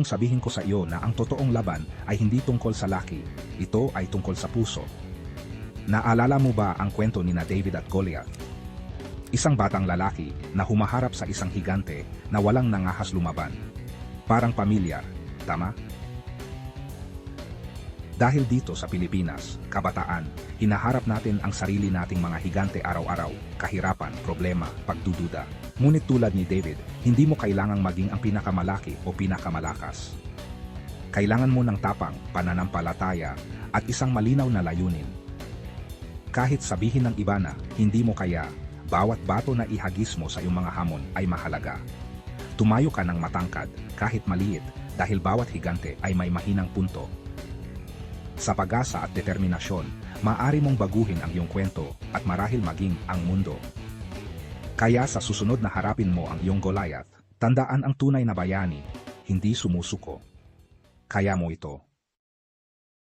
kong sabihin ko sa iyo na ang totoong laban ay hindi tungkol sa laki, ito ay tungkol sa puso. Naalala mo ba ang kwento ni na David at Goliath? Isang batang lalaki na humaharap sa isang higante na walang nangahas lumaban. Parang pamilyar, tama? Dahil dito sa Pilipinas, kabataan, hinaharap natin ang sarili nating mga higante araw-araw, kahirapan, problema, pagdududa. Ngunit tulad ni David, hindi mo kailangang maging ang pinakamalaki o pinakamalakas. Kailangan mo ng tapang, pananampalataya, at isang malinaw na layunin. Kahit sabihin ng iba na hindi mo kaya, bawat bato na ihagis mo sa iyong mga hamon ay mahalaga. Tumayo ka ng matangkad, kahit maliit, dahil bawat higante ay may mahinang punto. Sa pag-asa at determinasyon, maaari mong baguhin ang iyong kwento at marahil maging ang mundo. Kaya sa susunod na harapin mo ang iyong Goliath, tandaan ang tunay na bayani, hindi sumusuko. Kaya mo ito.